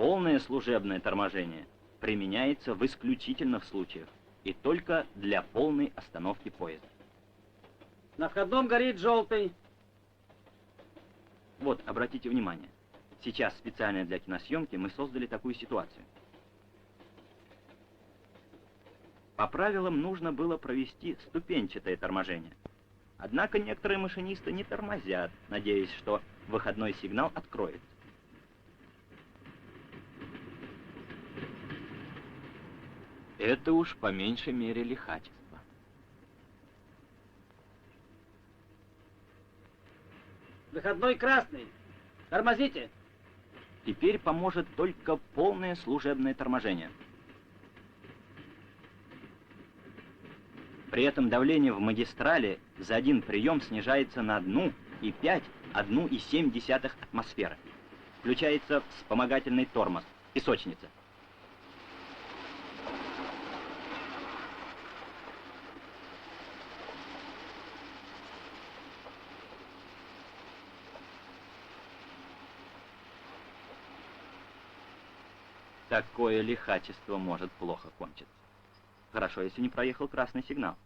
Полное служебное торможение применяется в исключительных случаях и только для полной остановки поезда. На входном горит желтый. Вот, обратите внимание. Сейчас специально для киносъемки мы создали такую ситуацию. По правилам нужно было провести ступенчатое торможение. Однако некоторые машинисты не тормозят, надеясь, что выходной сигнал откроется. Это уж по меньшей мере лихачество. Выходной красный. Тормозите. Теперь поможет только полное служебное торможение. При этом давление в магистрали за один прием снижается на 1,5, 1,7 атмосферы. Включается вспомогательный тормоз, песочница. Такое лихачество может плохо кончиться. Хорошо, если не проехал красный сигнал.